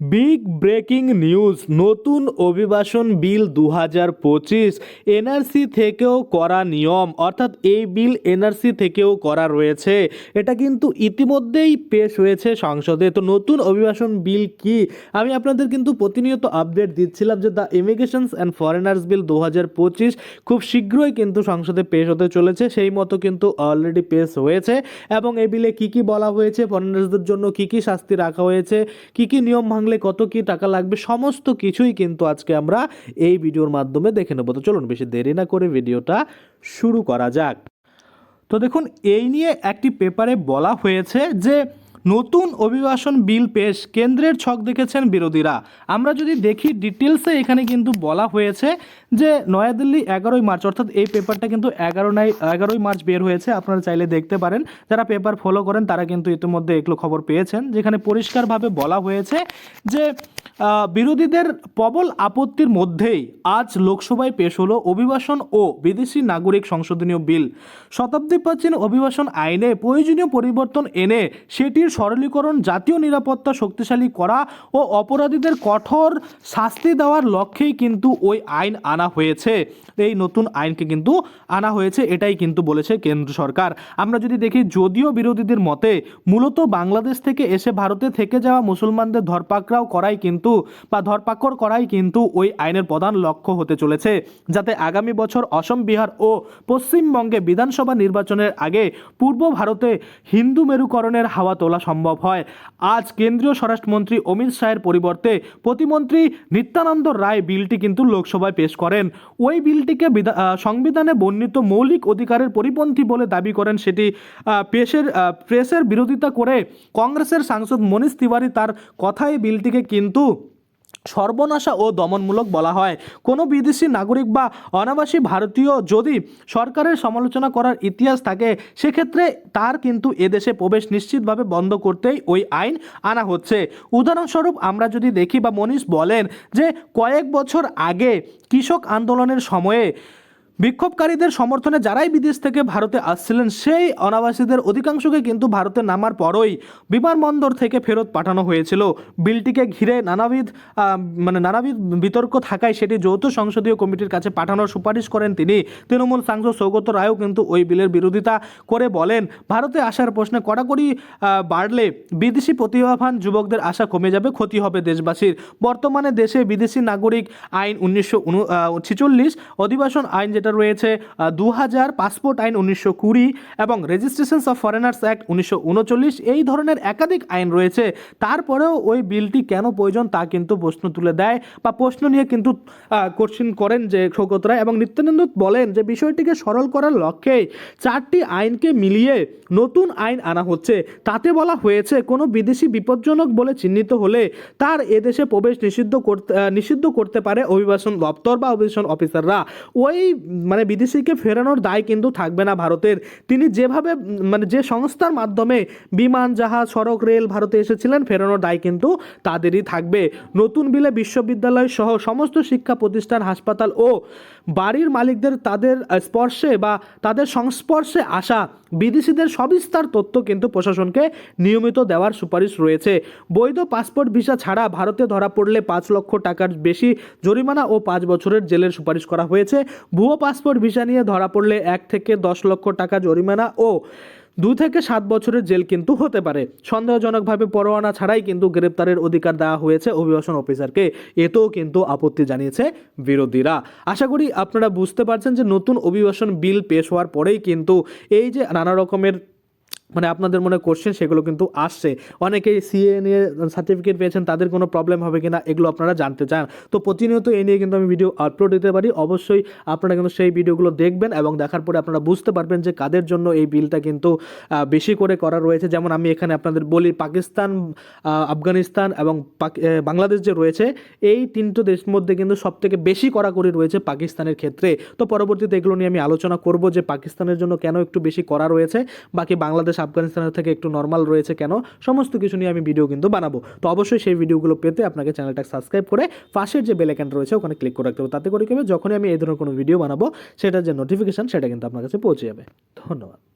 Big breaking news, নতুন অভিবাসন বিল দু হাজার পঁচিশ, এনআরসি থেকেও করা নিয়ম, অর্থাৎ এই বিল এনআরসি থেকেও করা রয়েছে। এটা কিন্তু ইতিমধ্যেই পেশ হয়েছে সংসদে। তো নতুন অভিবাসন বিল কি? আমি আপনাদের কিন্তু প্রতিনিয়ত আপডেট দিচ্ছিলাম যে the immigrations and foreigners bill দু হাজার পঁচিশ খুব শীঘ্রই কিন্তু সংসদে পেশ হতে চলেছে, সেই মতো কিন্তু অলরেডি পেশ হয়েছে। এবং এই বিলে কি কি বলা হয়েছে, ফরেনার্সদের জন্য কি কি শাস্তি রাখা হয়েছে, কি কি নিয়ম ভাঙলে কত কি টাকা লাগবে, সমস্ত কিছুই কিন্তু আজকে আমরা এই ভিডিওর মাধ্যমে দেখে নেব। তো চলুন বেশি দেরি না করে ভিডিওটা শুরু করা যাক। তো দেখুন, এই নিয়ে একটি পেপারে বলা হয়েছে যে নতুন অভিবাসন বিল পেশ কেন্দ্রের ছক দেখেছেন বিরোধীরা। আমরা যদি দেখি ডিটেলসে এখানে কিন্তু বলা হয়েছে যে নয়াদিল্লি এগারোই মার্চ, অর্থাৎ এই পেপারটা কিন্তু এগারো নাই, এগারোই মার্চ বের হয়েছে। আপনারা চাইলে দেখতে পারেন। যারা পেপার ফলো করেন, তারা কিন্তু ইতিমধ্যে এগুলো খবর পেয়েছেন। যেখানে পরিষ্কারভাবে বলা হয়েছে যে বিরোধীদের প্রবল আপত্তির মধ্যেই আজ লোকসভায় পেশ হলো অভিবাসন ও বিদেশি নাগরিক সংশোধনীয় বিল। শতাব্দী প্রাচীন অভিবাসন আইনে প্রয়োজনীয় পরিবর্তন এনে সেটির সরলীকরণ, জাতীয় নিরাপত্তা শক্তিশালী করা ও অপরাধীদের কঠোর শাস্তি দেওয়ার লক্ষ্যেই কিন্তু ওই আইন আনা হয়েছে। এই নতুন আইনকে কিন্তু আনা হয়েছে, এটাই কিন্তু বলেছে কেন্দ্র সরকার। আমরা যদি দেখি, যদিও বিরোধীদের মতে মূলত বাংলাদেশ থেকে এসে ভারতে থেকে যাওয়া মুসলমানদের ধরপাকড়াও করাই কিন্তু বা ধরপাকড় করাই কিন্তু ওই আইনের প্রধান লক্ষ্য হতে চলেছে। যাতে আগামী বছর অসম, বিহার ও পশ্চিমবঙ্গে বিধানসভা নির্বাচনের আগে পূর্ব ভারতে হিন্দু মেরুকরণের হাওয়া তোলা সম্ভব হয়। আজ কেন্দ্রীয় স্বরাষ্ট্রমন্ত্রী অমিত শাহের পরিবর্তে প্রতিমন্ত্রী নিত্যানন্দ রায় বিলটি কিন্তু লোকসভায় পেশ করেন। ওই বিলটিকে বিধা- সংবিধানে বর্ণিত মৌলিক অধিকারের পরিপন্থী বলে দাবি করেন সেটি পেশের প্রেসের বিরোধিতা করে কংগ্রেসের সাংসদ মনীষ তিওয়ারি তার কথায় বিলটিকে কিন্তু সর্বনাশা ও দমনমূলক বলা হয়। কোনো বিদেশি নাগরিক বা অনাবাসী ভারতীয় যদি সরকারের সমালোচনা করার ইতিহাস থাকে, সেক্ষেত্রে তার কিন্তু এদেশে প্রবেশ নিশ্চিতভাবে বন্ধ করতেই ওই আইন আনা হচ্ছে। উদাহরণস্বরূপ আমরা যদি দেখি বা মনীষ বলেন যে কয়েক বছর আগে কৃষক আন্দোলনের সময়ে বিক্ষোভকারীদের সমর্থনে যারাই বিদেশ থেকে ভারতে আসছিলেন, সেই অনাবাসীদের অধিকাংশকে কিন্তু ভারতে নামার পরই বিমানবন্দর থেকে ফেরত পাঠানো হয়েছিল। বিলটিকে ঘিরে নানাবিধ মানে নানাবিধ বিতর্ক থাকায় সেটি যৌথ সংসদীয় কমিটির কাছে পাঠানোর সুপারিশ করেন তিনি। তৃণমূল সাংসদ সৌগত রায়ও কিন্তু ওই বিলের বিরোধিতা করে বলেন, ভারতে আসার প্রশ্নে কড়াকড়ি বাড়লে বিদেশি প্রতিভাবান যুবকদের আশা কমে যাবে, ক্ষতি হবে দেশবাসীর। বর্তমানে দেশে বিদেশি নাগরিক আইন উনিশশো ছিচল্লিশ, অধিবাসন আইন যেটা রয়েছে দু হাজার পাসপোর্ট আইন উনিশশো কুড়ি এবং রেজিস্ট্রেশনস অফ ফরেনার্স অ্যাক্ট উনিশশো উনচল্লিশ, এই ধরনের একাধিক আইন রয়েছে। তারপরেও ওই বিলটি কেন প্রয়োজন তা কিন্তু প্রশ্ন তুলে দেয় বা প্রশ্ন নিয়ে কিন্তু কোশ্চিন করেন যে সৌগত রায় এবং নিত্যানন্দ বলেন যে বিষয়টিকে সরল করার লক্ষ্যে চারটি আইনকে মিলিয়ে নতুন আইন আনা হচ্ছে। তাতে বলা হয়েছে, কোনো বিদেশি বিপজ্জনক বলে চিহ্নিত হলে তার এদেশে প্রবেশ নিষিদ্ধ করতে নিষিদ্ধ করতে পারে অভিবাসন দপ্তর বা অভিবাসন অফিসাররা। ওই মানে বিদেশিকে ফেরানোর দায় কিন্তু থাকবে না ভারতের। তিনি যেভাবে মানে যে সংস্থার মাধ্যমে বিমান, জাহাজ, সড়ক, রেল ভারতে এসেছিলেন, ফেরানোর দায় কিন্তু তাদেরই থাকবে। নতুন বিলে বিশ্ববিদ্যালয় সহ সমস্ত শিক্ষা প্রতিষ্ঠান, হাসপাতাল ও বাড়ির মালিকদের তাদের স্পর্শে বা তাদের সংস্পর্শে আসা বিদেশিদের সবিস্তার তথ্য কিন্তু প্রশাসনকে নিয়মিত দেওয়ার সুপারিশ রয়েছে। বৈধ পাসপোর্ট ভিসা ছাড়া ভারতে ধরা পড়লে পাঁচ লক্ষ টাকার বেশি জরিমানা ও পাঁচ বছরের জেলের সুপারিশ করা হয়েছে। ভুয়ো পাসপোর্ট ভিসা নিয়ে ধরা পড়লে এক থেকে দশ লক্ষ টাকা জরিমানা ও দু থেকে সাত বছরের জেল কিন্তু হতে পারে। সন্দেহজনকভাবে পরোয়ানা ছাড়াই কিন্তু গ্রেপ্তারের অধিকার দেওয়া হয়েছে অভিবাসন অফিসারকে। এতেও কিন্তু আপত্তি জানিয়েছে বিরোধীরা। আশা করি আপনারা বুঝতে পারছেন যে নতুন অভিবাসন বিল পেশ হওয়ার পরেই কিন্তু এই যে নানা রকমের মানে আপনাদের মনে কোশ্চেন সেগুলো কিন্তু আসছে। অনেকেই সিএ নিয়ে সার্টিফিকেট পেয়েছেন, তাদের কোনো প্রবলেম হবে কিনা এগুলো আপনারা জানতে চান। তো প্রতিনিয়ত এই নিয়ে কিন্তু আমি ভিডিও আপলোড দিতে পারি। অবশ্যই আপনারা কিন্তু সেই ভিডিওগুলো দেখবেন এবং দেখার পরে আপনারা বুঝতে পারবেন যে কাদের জন্য এই বিলটা কিন্তু বেশি করে করা রয়েছে। যেমন আমি এখানে আপনাদের বলি, পাকিস্তান আফগানিস্তান এবং বাংলাদেশ যে রয়েছে, এই তিনটে দেশের মধ্যে কিন্তু সবথেকে বেশি কড়াকড়ি রয়েছে পাকিস্তানের ক্ষেত্রে। তো পরবর্তীতে এগুলো নিয়ে আমি আলোচনা করব যে পাকিস্তানের জন্য কেন একটু বেশি করা রয়েছে। বাকি বাংলাদেশ আফগানিস্তানের থেকে একটু নর্মাল রয়েছে কেন? সমস্ত কিছু নিয়ে আমি ভিডিও কিন্তু বানাবো। তো অবশ্যই সেই ভিডিওগুলো পেতে আপনাকে চ্যানেলটা সাবস্ক্রাইব করে পাশের যে বেল আইকনটা রয়েছে, ওখানে ক্লিক করে রাখতে হবে। তাতে করে কি হবে? যখনই আমি এই ধরনের কোনো ভিডিও বানাবো, সেটার যে নোটিফিকেশান সেটা কিন্তু আপনার কাছে পৌঁছে যাবে। ধন্যবাদ।